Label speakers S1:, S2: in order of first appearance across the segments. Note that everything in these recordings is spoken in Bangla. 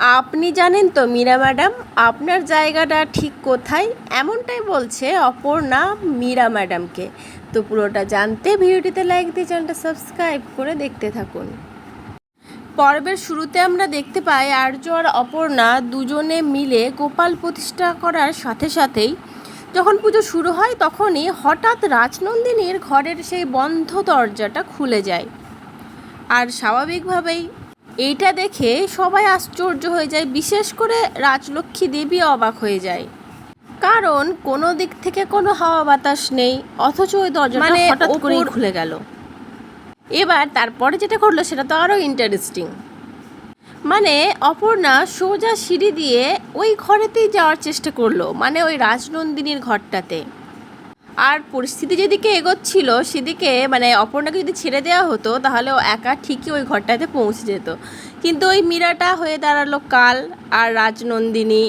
S1: আপনি জানেন তো মীরা ম্যাডাম, আপনার জায়গাটা ঠিক কোথায়? এমনটাই বলছে অপর্ণা মীরা ম্যাডামকে। তো পুরোটা জানতে ভিডিওটিতে লাইক দিয়ে চ্যানেলটা সাবস্ক্রাইব করে দেখতে থাকুন। পর্বের শুরুতে আমরা দেখতে পাই আর্য আর অপর্ণা দুজনে মিলে গোপাল প্রতিষ্ঠা করার সাথে সাথেই যখন পুজো শুরু হয় তখনই হঠাৎ রাজনন্দিনীর ঘরের সেই বন্ধ দরজাটা খুলে যায়। আর স্বাভাবিকভাবেই এইটা দেখে সবাই আশ্চর্য হয়ে যায় বিশেষ করে রাজলক্ষ্মী দেবী অবাক হয়ে যায়। কারণ কোনো দিক থেকে কোনো হাওয়া বাতাস নেই অথচ ওই দরজাটা
S2: মানে
S1: হঠাৎ করেই খুলে গেল। এবার তারপরে যেটা ঘটলো সেটা তো আরও ইন্টারেস্টিং মানে অপর্ণা সোজা সিঁড়ি দিয়ে ওই ঘরেতেই যাওয়ার চেষ্টা করল মানে ওই রাজনন্দিনীর ঘরটাতে। আর পরিস্থিতি যেদিকে এগোচ্ছিল, সেদিকে মানে অপর্ণাকে যদি ছেড়ে দেওয়া হতো, তাহলে ও একা ঠিকই ওই ঘরটাতে পৌঁছে যেত। কিন্তু ওই মীরাটা হয়ে দাঁড়াল কাল আর রাজনন্দিনী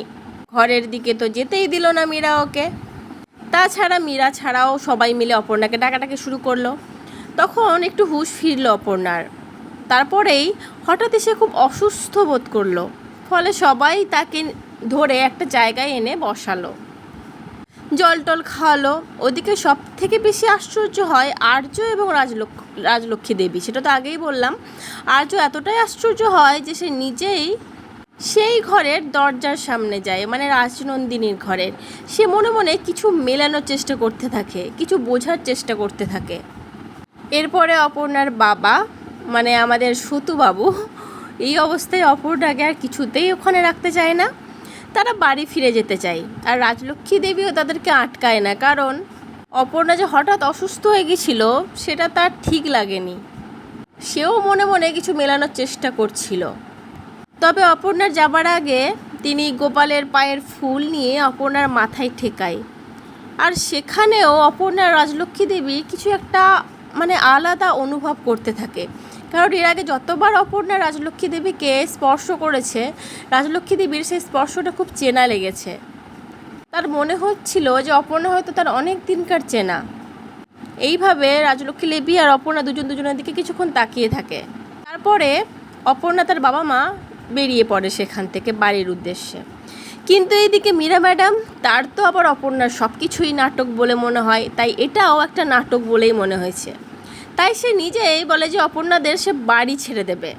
S1: ঘরের দিকে তো যেতেই দিল না মীরা ওকে। তাছাড়া মীরা ছাড়াও সবাই মিলে অপর্ণাকে ডাকাটাকে শুরু করল। তখন একটু হুঁশ ফিরল অপর্ণার। তারপরেই হঠাৎ সে খুব অসুস্থ বোধ করল। ফলে সবাই তাকে ধরে একটা জায়গায় এনে বসালো। জল টল খাওয়ালো। ওদিকে সব থেকে বেশি আশ্চর্য হয় আর্য এবং রাজলক্ষ, রাজলক্ষ্মী দেবী, সেটা তো আগেই বললাম। আর্য এতটাই আশ্চর্য হয় যে সে নিজেই সেই ঘরের দরজার সামনে যায় মানে রাজনন্দিনীর ঘরের। সে মনে মনে কিছু মেলানোর চেষ্টা করতে থাকে, কিছু বোঝার চেষ্টা করতে থাকে। এরপরে অপর্ণার বাবা মানে আমাদের সতুবাবু এই অবস্থায় অপর্ণাকে আর কিছুতেই ওখানে রাখতে চায় না। তারা বাড়ি ফিরে যেতে চায়। আর রাজলক্ষ্মী দেবীও তাদেরকে আটকায় না, কারণ অপর্ণা যে হঠাৎ অসুস্থ হয়ে গেছিল, সেটা তার ঠিক লাগেনি। সেও মনে মনে কিছু মেলানোর চেষ্টা করছিল। তবে অপর্ণার যাবার আগে তিনি গোপালের পায়ের ফুল নিয়ে অপর্ণার মাথায় ঠেকায়। আর সেখানেও অপর্ণা রাজলক্ষ্মী দেবী কিছু একটা মানে আলাদা অনুভব করতে থাকে। কারণ এর আগে যতবার অপর্ণা রাজলক্ষ্মী দেবীকে স্পর্শ করেছে, রাজলক্ষ্মী দেবীর সেই স্পর্শটা খুব চেনা লেগেছে। তার মনে হচ্ছিল যে অপর্ণা হয়তো তার অনেক দিনকার চেনা। এইভাবে রাজলক্ষ্মী দেবী আর অপর্ণা দুজন দুজনের দিকে কিছুক্ষণ তাকিয়ে থাকে। তারপরে অপর্ণা তার বাবা মা বেরিয়ে পড়ে সেখান থেকে বাড়ির উদ্দেশ্যে। কিন্তু এইদিকে মীরা ম্যাডাম, তার তো আবার অপর্ণার সব কিছুই নাটক বলে মনে হয়, তাই এটাও একটা নাটক বলেই মনে হয়েছে। তাই সে নিজেই বলে যে অপর্ণাদের সে বাড়ি ছেড়ে দেবে।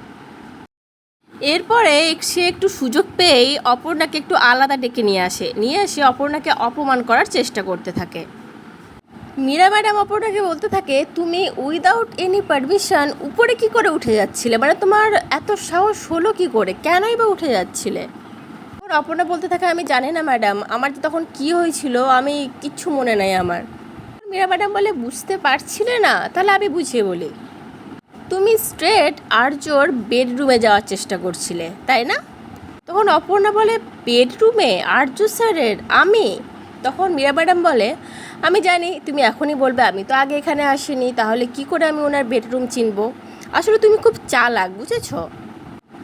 S1: এরপরে সে একটু সুযোগ পেয়েই অপর্ণাকে একটু আলাদা ডেকে নিয়ে আসে। নিয়ে এসে অপর্ণাকে অপমান করার চেষ্টা করতে থাকে। মীরা ম্যাডাম অপর্ণাকে বলতে থাকে, তুমি উইদাউট এনি পারমিশন উপরে কি করে উঠে যাচ্ছিলে? মানে তোমার এত সাহস হলো কি করে? কেনই বা উঠে যাচ্ছিলে? অপর্ণা বলতে থাকে, আমি জানি না ম্যাডাম, আমার যে তখন কি হয়েছিল, আমি কিচ্ছু মনে নাই আমার। মীরা ম্যাডাম বলে, বুঝতে পারছিলে না? তাহলে আমি বুঝিয়ে বলি। তুমি স্ট্রেট আর্যর বেডরুমে যাওয়ার চেষ্টা করছিলে, তাই না? তখন অপর্ণা বলে বেডরুমে আর্য স্যারের? আমি? তখন মীরা ম্যাডাম বলে, আমি জানি, তুমি এখনই বলবে, আমি তো আগে এখানে আসিনি, তাহলে কি করে আমি ওনার বেডরুম চিনব? আসলে তুমি খুব চালাক, বুঝেছ?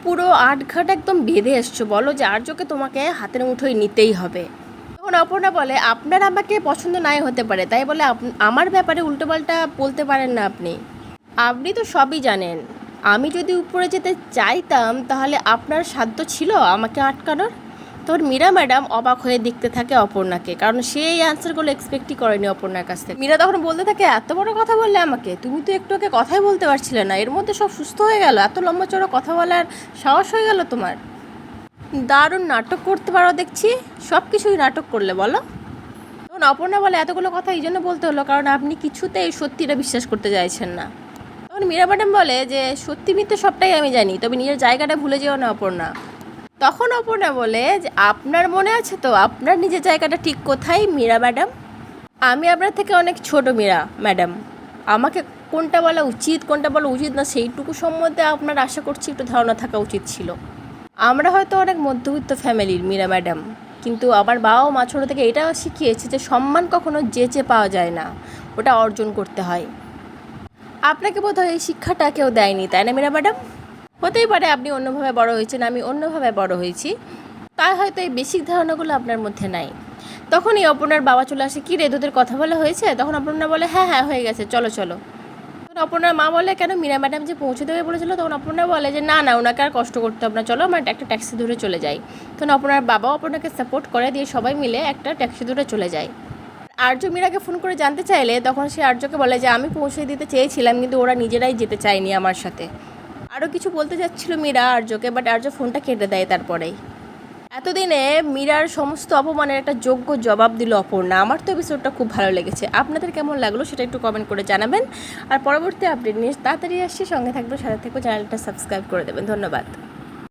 S1: পুরো আট ঘাট একদম বেঁধে এসছো, বলো যে আর্যকে তোমাকে হাতের মুঠোয় নিতেই হবে। তখন অপর্ণা বলে, আপনার আমাকে পছন্দ নাই হতে পারে। তাই বলে আমার ব্যাপারে উল্টোপাল্টা বলতে পারেন না আপনি। আপনি তো সবই জানেন। আমি যদি উপরে যেতে চাইতাম, তাহলে আপনার সাধ্য ছিল আমাকে আটকানোর? তখন মীরা ম্যাডাম অবাক হয়ে দেখতে থাকে অপর্ণাকে, কারণ সে এই অ্যান্সারগুলো এক্সপেক্টই করেনি অপর্ণার কাছ থেকে। মীরা তখন বলতে থাকে, এত বড় কথা বললে আমাকে? তুমি তো একটু ওকে কথাই বলতে পারছিলে না। এর মধ্যে সব সুস্থ হয়ে গেল। এত লম্বা চড়ো কথা বলার সাহস হয়ে গেল তোমার? দারুণ নাটক করতে পারো দেখছি। সব কিছুই নাটক করলে বলো। তখন অপর্ণা বলে এতগুলো কথা এই জন্য বলতে হলো, কারণ আপনি কিছুতেই সত্যিটা বিশ্বাস করতে চাইছেন না। তখন মীরা ম্যাডাম বলে যে, সত্যি মিথ্যে সবটাই আমি জানি, তবে নিজের জায়গাটা ভুলে যেও না অপর্ণা। তখন অপর্ণা বলে যে, আপনার মনে আছে তো, আপনার নিজের জায়গাটা ঠিক কোথায়, মীরা ম্যাডাম? আমি আপনার থেকে অনেক ছোট মীরা ম্যাডাম। আমাকে কোনটা বলা উচিত, কোনটা বলা উচিত না, সেইটুকু সম্বন্ধে আপনার আশা করছি, একটু ধারণা থাকা উচিত ছিল। আমরা হয়তো অনেক মধ্যবিত্ত ফ্যামিলির, মীরা ম্যাডাম। কিন্তু আমার বাবা মা ছোটো থেকে এটাও শিখিয়েছে যে সম্মান কখনো যেচে পাওয়া যায় না, ওটা অর্জন করতে হয়। আপনাকে বোধহয় এই শিক্ষাটা কেউ দেয়নি, তাই না মীরা ম্যাডাম? হতেই পারে আপনি অন্যভাবে বড় হয়েছেন, আমি অন্যভাবে বড় হয়েছি। তাই হয়তো এই বেসিক ধারণাগুলো আপনার মধ্যে নাই। তখনই অপর্ণার বাবা চলে আসে, কি রে, তোদের কথা বলা হয়েছে? তখন অপর্ণা বলে হ্যাঁ হ্যাঁ হয়ে গেছে, চলো চলো। অপর্ণার মা বলে কেন মীরা ম্যাডাম যে পৌঁছে দেবে বলেছিল? তখন অপর্ণা বলে যে, না না, ওনাকে আর কষ্ট করতে হবে না। চলো আমরা একটা ট্যাক্সি ধরে চলে যাই। তখন অপর্ণার বাবাও অপর্ণাকে সাপোর্ট করে দিয়ে সবাই মিলে একটা ট্যাক্সি ধরে চলে যায়। আর্য মীরাকে ফোন করে জানতে চাইলে তখন সে আর্যকে বলে যে, আমি পৌঁছে দিতে চেয়েছিলাম, কিন্তু ওরা নিজেরাই যেতে চায়নি আমার সাথে। আরও কিছু বলতে যাচ্ছিল মীরা আর্যকে বাট আর্য ফোনটা কেটে দেয় তারপরেই। এতদিনে মীরার সমস্ত অপমানের একটা যোগ্য জবাব দিল অপর্ণা। আমার তো এপিসোডটা খুব ভালো লেগেছে। আপনাদের কেমন লাগল সেটা একটু কমেন্ট করে জানাবেন। আর পরবর্তী আপডেট নিয়ে তাড়াতাড়ি আসছি। সঙ্গে থাকবে সাথে থেকে চ্যানেলটা সাবস্ক্রাইব করে দেবেন। ধন্যবাদ।